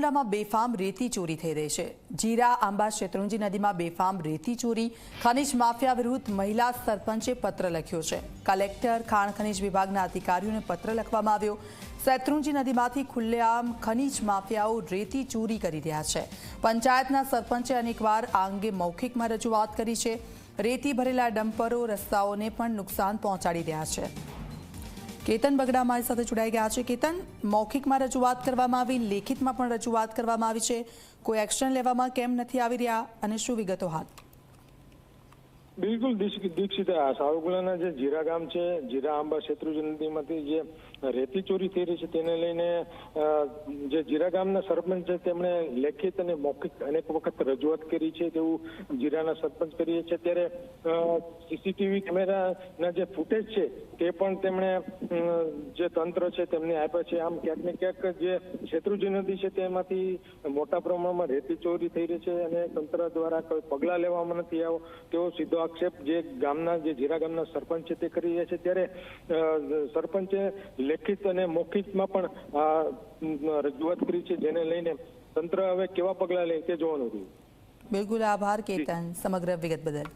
સાવરકુંડલામાં બેફામ રેતી ચોરી થઈ રહી છે. જીરા, આંબા, શેત્રુંજી નદીમાં બેફામ રેતી ચોરી. ખનીજ માફિયા વિરુદ્ધ મહિલા સરપંચે પત્ર લખ્યો છે. કલેક્ટર, ખાણ ખનીજ વિભાગના અધિકારીઓને પત્ર લખવામાં આવ્યો. શેત્રુંજી નદીમાંથી ખુલ્લેઆમ ખનીજ માફિયાઓ રેતી ચોરી કરી રહ્યા છે. પંચાયતના સરપંચે અનેકવાર આ અંગે મૌખિકમાં રજૂઆત કરી છે. રેતી ભરેલા ડમ્પરો રસ્તાઓને પણ નુકસાન પહોંચાડી રહ્યા છે. કેતન બગડા અમારી સાથે જોડાઈ ગયા છે. કેતન, મૌખિકમાં રજૂઆત કરવામાં આવી, લેખિતમાં પણ રજૂઆત કરવામાં આવી છે. કોઈ એક્શન લેવામાં કેમ નથી આવી રહ્યા અને શું વિગતો હાથ? બિલકુલ દીક્ષ- દીક્ષિત આ સાવરકુંડલાના જે જીરા ગામ છે, જીરા આંબા શેત્રુજી નદીમાંથી જે રેતી ચોરી થઈ રહી છે, તેને લઈને જે જીરા ગામના સરપંચ છે, તેમણે લેખિત અને મૌખિક અનેક વખત રજૂઆત કરી છે તેવું જીરાના સરપંચ કરીએ છે ત્યારે સીસીટીવી કેમેરાના જે ફૂટેજ છે, તે પણ તેમણે જે તંત્ર છે, તેમને આપ્યા છે. આમ ક્યાંક ને ક્યાંક જે શેત્રુજી નદી છે, તેમાંથી મોટા પ્રમાણમાં રેતી ચોરી થઈ રહી છે અને તંત્ર દ્વારા કોઈ પગલાં લેવામાં નથી આવ્યો તેઓ સીધો આક્ષેપ જે ગામના જે જીરા ગામના સરપંચ છે તે કરી રહ્યા છે. ત્યારે સરપંચે લેખિત અને મૌખિકમાં પણ આ રજૂઆત કરી છે જેને લઈને તંત્ર હવે કેવા પગલાં લે તે જોવાનું રહ્યું. બિલકુલ આભાર કેતન સમગ્ર વિગત બદલ.